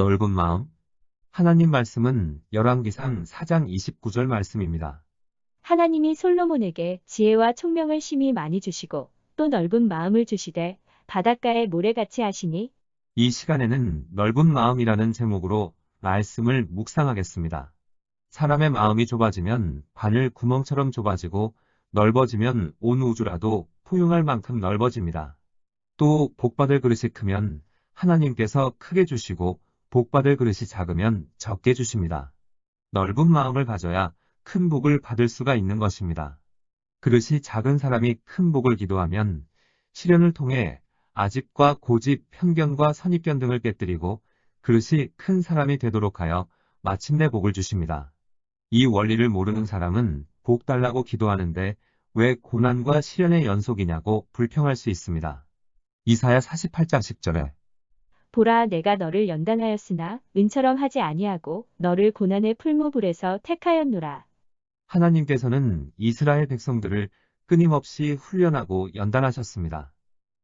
넓은 마음. 하나님 말씀은 열왕기상 4장 29절 말씀입니다. 하나님이 솔로몬에게 지혜와 총명을 심히 많이 주시고 또 넓은 마음을 주시되 바닷가에 모래같이 하시니 이 시간에는 넓은 마음이라는 제목으로 말씀을 묵상하겠습니다. 사람의 마음이 좁아지면 바늘 구멍처럼 좁아지고 넓어지면 온 우주라도 포용할 만큼 넓어집니다. 또 복받을 그릇이 크면 하나님께서 크게 주시고 복받을 그릇이 작으면 적게 주십니다. 넓은 마음을 가져야 큰 복을 받을 수가 있는 것입니다. 그릇이 작은 사람이 큰 복을 기도하면 시련을 통해 아집과 고집, 편견과 선입견 등을 깨뜨리고 그릇이 큰 사람이 되도록 하여 마침내 복을 주십니다. 이 원리를 모르는 사람은 복 달라고 기도하는데 왜 고난과 시련의 연속이냐고 불평할 수 있습니다. 이사야 48장 10절에 보라 내가 너를 연단하였으나 은처럼 하지 아니하고 너를 고난의 풀무불에서 택하였노라. 하나님께서는 이스라엘 백성들을 끊임없이 훈련하고 연단하셨습니다.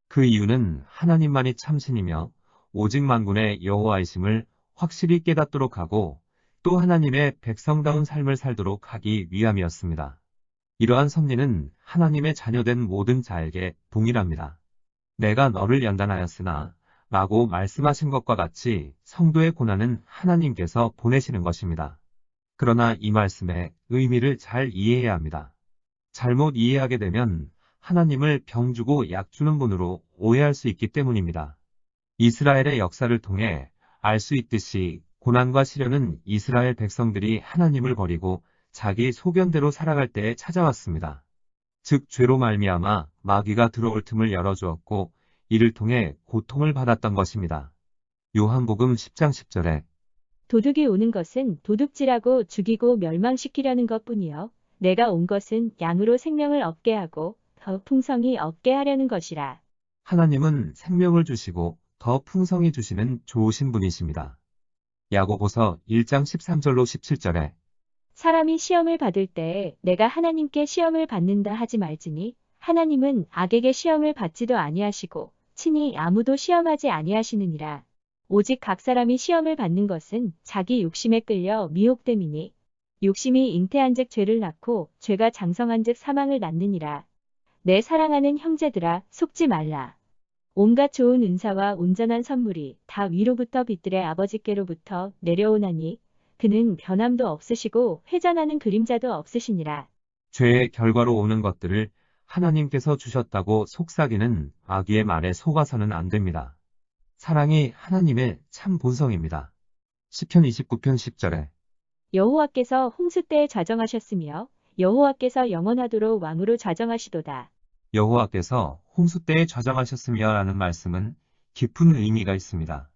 그 이유는 하나님만이 참신이며 오직 만군의 여호와이심을 확실히 깨닫도록 하고 또 하나님의 백성다운 삶을 살도록 하기 위함이었습니다. 이러한 섭리는 하나님의 자녀된 모든 자에게 동일합니다. 내가 너를 연단하였으나 라고 말씀하신 것과 같이 성도의 고난은 하나님께서 보내시는 것입니다. 그러나 이 말씀의 의미를 잘 이해해야 합니다. 잘못 이해하게 되면 하나님을 병 주고 약 주는 분으로 오해할 수 있기 때문입니다. 이스라엘의 역사를 통해 알 수 있듯이 고난과 시련은 이스라엘 백성들이 하나님을 버리고 자기 소견대로 살아갈 때에 찾아왔습니다. 즉 죄로 말미암아 마귀가 들어올 틈을 열어주었고 이를 통해 고통을 받았던 것입니다. 요한복음 10장 10절에 도둑이 오는 것은 도둑질하고 죽이고 멸망시키려는 것뿐이요 내가 온 것은 양으로 생명을 얻게 하고 더 풍성히 얻게 하려는 것이라. 하나님은 생명을 주시고 더 풍성히 주시는 좋으신 분이십니다. 야고보서 1장 13절로 17절에 사람이 시험을 받을 때에 내가 하나님께 시험을 받는다 하지 말지니 하나님은 악에게 시험을 받지도 아니하시고 친히 아무도 시험하지 아니하시느니라. 오직 각 사람이 시험을 받는 것은 자기 욕심에 끌려 미혹됨이니 욕심이 잉태한즉 죄를 낳고 죄가 장성한즉 사망을 낳느니라. 내 사랑하는 형제들아 속지 말라. 온갖 좋은 은사와 온전한 선물이 다 위로부터 빛들의 아버지께로부터 내려오나니 그는 변함도 없으시고 회전하는 그림자도 없으시니라. 죄의 결과로 오는 것들을 하나님께서 주셨다고 속삭이는 마귀의 말에 속아서는 안 됩니다. 사랑이 하나님의 참 본성입니다. 시편 29편 10절에 여호와께서 홍수 때에 좌정하셨으며 여호와께서 영원하도록 왕으로 좌정하시도다. 여호와께서 홍수 때에 좌정하셨으며 라는 말씀은 깊은 의미가 있습니다.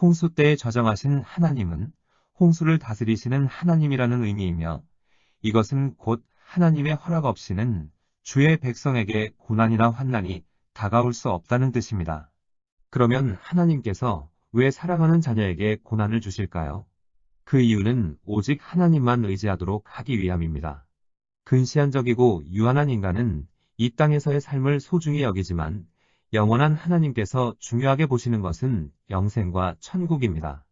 홍수 때에 좌정하신 하나님은 홍수를 다스리시는 하나님이라는 의미이며 이것은 곧 하나님의 허락 없이는 주의 백성에게 고난이나 환난이 다가올 수 없다는 뜻입니다. 그러면 하나님께서 왜 사랑하는 자녀에게 고난을 주실까요? 그 이유는 오직 하나님만 의지하도록 하기 위함입니다. 근시안적이고 유한한 인간은 이 땅에서의 삶을 소중히 여기지만 영원한 하나님께서 중요하게 보시는 것은 영생과 천국입니다.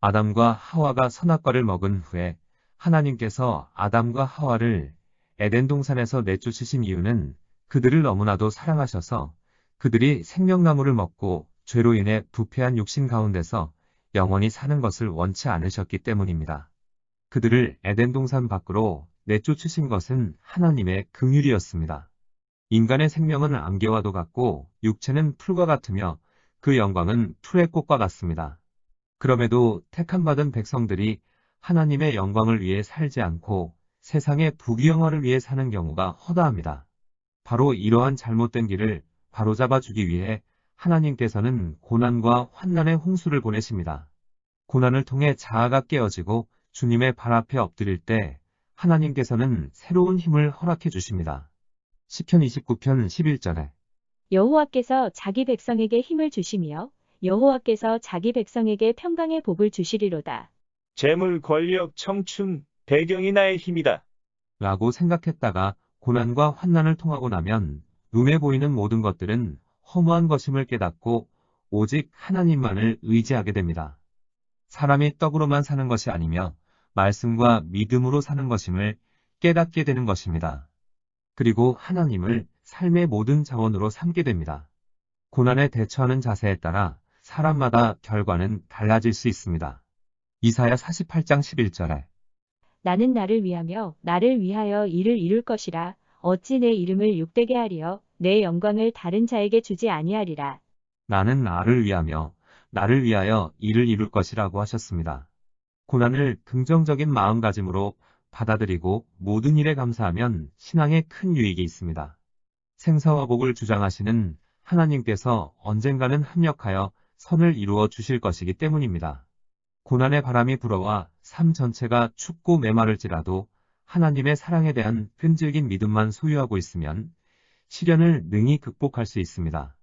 아담과 하와가 선악과를 먹은 후에 하나님께서 아담과 하와를 에덴 동산에서 내쫓으신 이유는 그들을 너무나도 사랑하셔서 그들이 생명나무를 먹고 죄로 인해 부패한 육신 가운데서 영원히 사는 것을 원치 않으셨기 때문입니다. 그들을 에덴 동산 밖으로 내쫓으신 것은 하나님의 긍휼이었습니다. 인간의 생명은 안개와도 같고 육체는 풀과 같으며 그 영광은 풀의 꽃과 같습니다. 그럼에도 택함받은 백성들이 하나님의 영광을 위해 살지 않고 세상의 부귀영화를 위해 사는 경우가 허다합니다. 바로 이러한 잘못된 길을 바로잡아 주기 위해 하나님께서는 고난과 환난의 홍수를 보내십니다. 고난을 통해 자아가 깨어지고 주님의 발 앞에 엎드릴 때 하나님께서는 새로운 힘을 허락해 주십니다. 시편 29편 11절에 여호와께서 자기 백성에게 힘을 주시며 여호와께서 자기 백성에게 평강의 복을 주시리로다. 재물, 권력, 청춘, 배경이 나의 힘이다. 라고 생각했다가 고난과 환난을 통하고 나면 눈에 보이는 모든 것들은 허무한 것임을 깨닫고 오직 하나님만을 의지하게 됩니다. 사람이 떡으로만 사는 것이 아니며 말씀과 믿음으로 사는 것임을 깨닫게 되는 것입니다. 그리고 하나님을 삶의 모든 자원으로 삼게 됩니다. 고난에 대처하는 자세에 따라 사람마다 결과는 달라질 수 있습니다. 이사야 48장 11절에 나는 나를 위하며 나를 위하여 일을 이룰 것이라. 어찌 내 이름을 욕되게 하리요. 내 영광을 다른 자에게 주지 아니하리라. 나는 나를 위하며 나를 위하여 일을 이룰 것이라고 하셨습니다. 고난을 긍정적인 마음가짐으로 받아들이고 모든 일에 감사하면 신앙에 큰 유익이 있습니다. 생사와 복을 주장하시는 하나님께서 언젠가는 합력하여 선을 이루어 주실 것이기 때문입니다. 고난의 바람이 불어와 삶 전체가 춥고 메마를지라도 하나님의 사랑에 대한 끈질긴 믿음만 소유하고 있으면 시련을 능히 극복할 수 있습니다.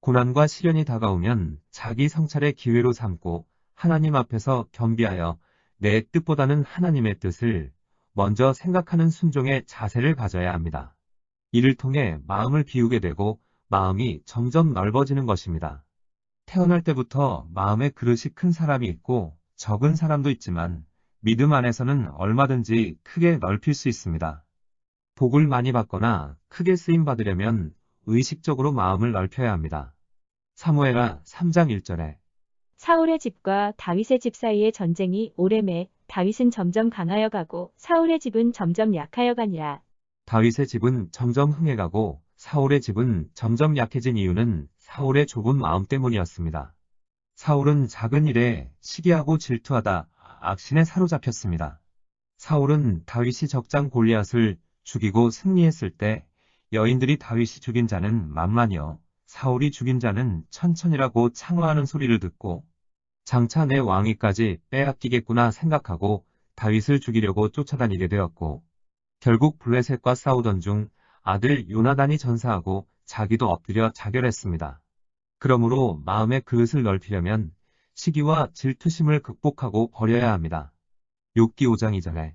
고난과 시련이 다가오면 자기 성찰의 기회로 삼고 하나님 앞에서 겸비하여 내 뜻보다는 하나님의 뜻을 먼저 생각하는 순종의 자세를 가져야 합니다. 이를 통해 마음을 비우게 되고 마음이 점점 넓어지는 것입니다. 태어날 때부터 마음의 그릇이 큰 사람이 있고 적은 사람도 있지만 믿음 안에서는 얼마든지 크게 넓힐 수 있습니다. 복을 많이 받거나 크게 쓰임 받으려면 의식적으로 마음을 넓혀야 합니다. 사무엘하 3장 1절에 사울의 집과 다윗의 집 사이의 전쟁이 오래매 다윗은 점점 강하여 가고 사울의 집은 점점 약하여 가니라. 다윗의 집은 점점 흥해가고 사울의 집은 점점 약해진 이유는 사울의 좁은 마음 때문이었습니다. 사울은 작은 일에 시기하고 질투하다 악신에 사로잡혔습니다. 사울은 다윗이 적장 골리앗을 죽이고 승리했을 때 여인들이 다윗이 죽인 자는 만만이요 사울이 죽인 자는 천천이라고 창화하는 소리를 듣고 장차 내 왕위까지 빼앗기겠구나 생각하고 다윗을 죽이려고 쫓아다니게 되었고 결국 블레셋과 싸우던 중 아들 요나단이 전사하고 자기도 엎드려 자결했습니다. 그러므로 마음의 그릇을 넓히려면 시기와 질투심을 극복하고 버려야 합니다. 욥기 5장 2절에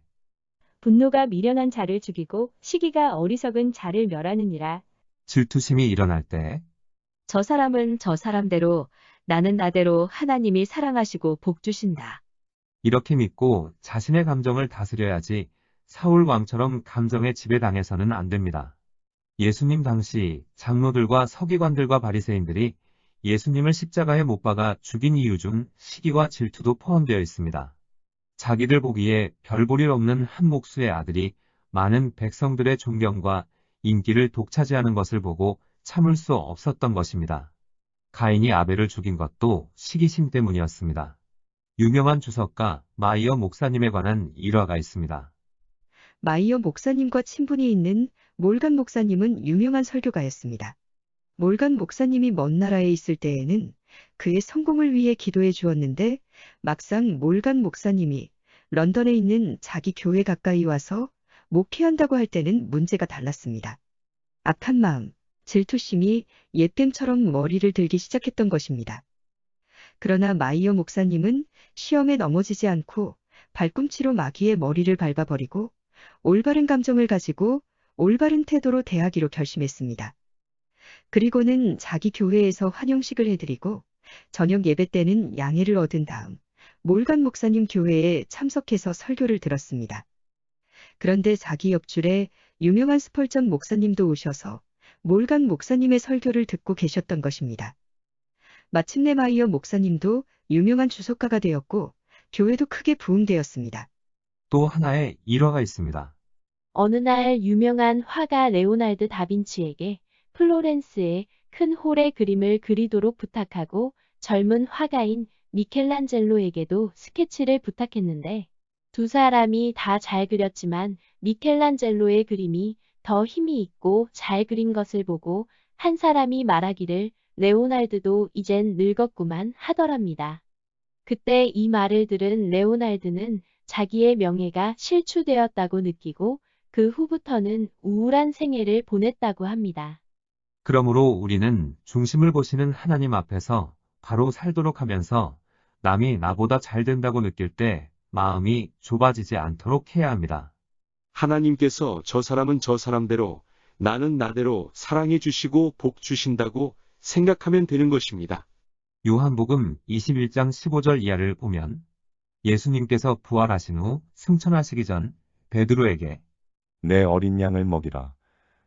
분노가 미련한 자를 죽이고 시기가 어리석은 자를 멸하느니라. 질투심이 일어날 때 저 사람은 저 사람대로 나는 나대로 하나님이 사랑하시고 복 주신다. 이렇게 믿고 자신의 감정을 다스려야지 사울 왕처럼 감정에 지배당해서는 안 됩니다. 예수님 당시 장로들과 서기관들과 바리새인들이 예수님을 십자가에 못 박아 죽인 이유 중 시기와 질투도 포함되어 있습니다. 자기들 보기에 별볼일 없는 한 목수의 아들이 많은 백성들의 존경과 인기를 독차지하는 것을 보고 참을 수 없었던 것입니다. 가인이 아벨을 죽인 것도 시기심 때문이었습니다. 유명한 주석가 마이어 목사님에 관한 일화가 있습니다. 마이어 목사님과 친분이 있는 몰간 목사님은 유명한 설교가였습니다. 몰간 목사님이 먼 나라에 있을 때에는 그의 성공을 위해 기도해 주었는데 막상 몰간 목사님이 런던에 있는 자기 교회 가까이 와서 목회한다고 할 때는 문제가 달랐습니다. 악한 마음, 질투심이 옛뱀처럼 머리를 들기 시작했던 것입니다. 그러나 마이어 목사님은 시험에 넘어지지 않고 발꿈치로 마귀의 머리를 밟아버리고 올바른 감정을 가지고 올바른 태도로 대하기로 결심했습니다. 그리고는 자기 교회에서 환영식을 해드리고 저녁 예배 때는 양해를 얻은 다음 몰간 목사님 교회에 참석해서 설교를 들었습니다. 그런데 자기 옆줄에 유명한 스펄전 목사님도 오셔서 몰간 목사님의 설교를 듣고 계셨던 것입니다. 마침내 마이어 목사님도 유명한 주석가가 되었고 교회도 크게 부흥되었습니다. 또 하나의 일화가 있습니다. 어느 날 유명한 화가 레오날드 다빈치에게 플로렌스의 큰 홀의 그림을 그리도록 부탁하고 젊은 화가인 미켈란젤로에게도 스케치를 부탁했는데 두 사람이 다 잘 그렸지만 미켈란젤로의 그림이 더 힘이 있고 잘 그린 것을 보고 한 사람이 말하기를 레오날드도 이젠 늙었구만 하더랍니다. 그때 이 말을 들은 레오날드는 자기의 명예가 실추되었다고 느끼고 그 후부터는 우울한 생애를 보냈다고 합니다. 그러므로 우리는 중심을 보시는 하나님 앞에서 바로 살도록 하면서 남이 나보다 잘 된다고 느낄 때 마음이 좁아지지 않도록 해야 합니다. 하나님께서 저 사람은 저 사람대로 나는 나대로 사랑해 주시고 복 주신다고 생각하면 되는 것입니다. 요한복음 21장 15절 이하를 보면 예수님께서 부활하신 후 승천하시기 전 베드로에게 내 어린 양을 먹이라.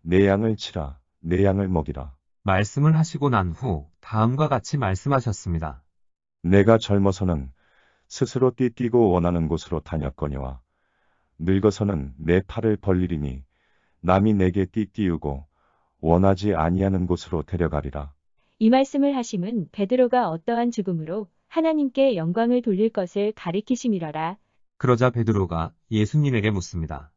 내 양을 치라. 내 양을 먹이라. 말씀을 하시고 난 후 다음과 같이 말씀하셨습니다. 내가 젊어서는 스스로 띠뛰고 원하는 곳으로 다녔거니와 늙어서는 내 팔을 벌리리니 남이 내게 띠띠우고 원하지 아니하는 곳으로 데려가리라. 이 말씀을 하심은 베드로가 어떠한 죽음으로 하나님께 영광을 돌릴 것을 가리키심이러라. 그러자 베드로가 예수님에게 묻습니다.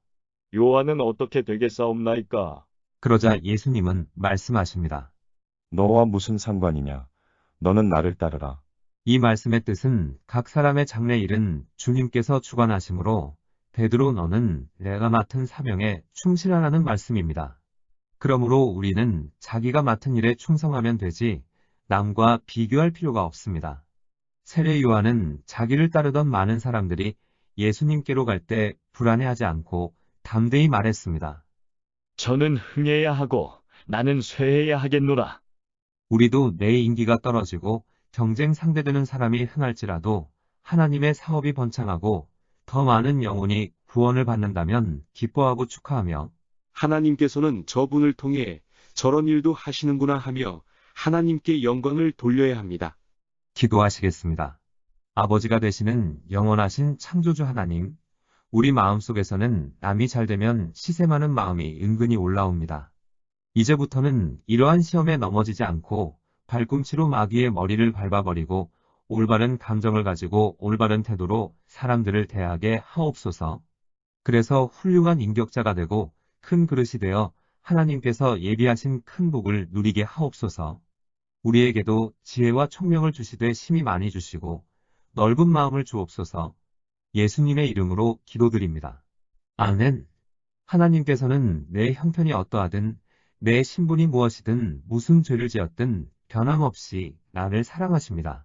요한은 어떻게 되겠사옵나이까? 그러자 예수님은 말씀하십니다. 너와 무슨 상관이냐? 너는 나를 따르라. 이 말씀의 뜻은 각 사람의 장래일은 주님께서 주관하심으로 베드로 너는 내가 맡은 사명에 충실하라는 말씀입니다. 그러므로 우리는 자기가 맡은 일에 충성하면 되지 남과 비교할 필요가 없습니다. 세례 요한은 자기를 따르던 많은 사람들이 예수님께로 갈 때 불안해하지 않고 담대히 말했습니다. 저는 흥해야 하고 나는 쇠해야 하겠노라. 우리도 내 인기가 떨어지고 경쟁 상대되는 사람이 흥할지라도 하나님의 사업이 번창하고 더 많은 영혼이 구원을 받는다면 기뻐하고 축하하며 하나님께서는 저분을 통해 저런 일도 하시는구나 하며 하나님께 영광을 돌려야 합니다. 기도하시겠습니다. 아버지가 되시는 영원하신 창조주 하나님, 우리 마음속에서는 남이 잘 되면 시샘하는 마음이 은근히 올라옵니다. 이제부터는 이러한 시험에 넘어지지 않고 발꿈치로 마귀의 머리를 밟아버리고 올바른 감정을 가지고 올바른 태도로 사람들을 대하게 하옵소서. 그래서 훌륭한 인격자가 되고 큰 그릇이 되어 하나님께서 예비하신 큰 복을 누리게 하옵소서. 우리에게도 지혜와 총명을 주시되 심히 많이 주시고 넓은 마음을 주옵소서. 예수님의 이름으로 기도드립니다. 아멘. 하나님께서는 내 형편이 어떠하든 내 신분이 무엇이든 무슨 죄를 지었든 변함없이 나를 사랑하십니다.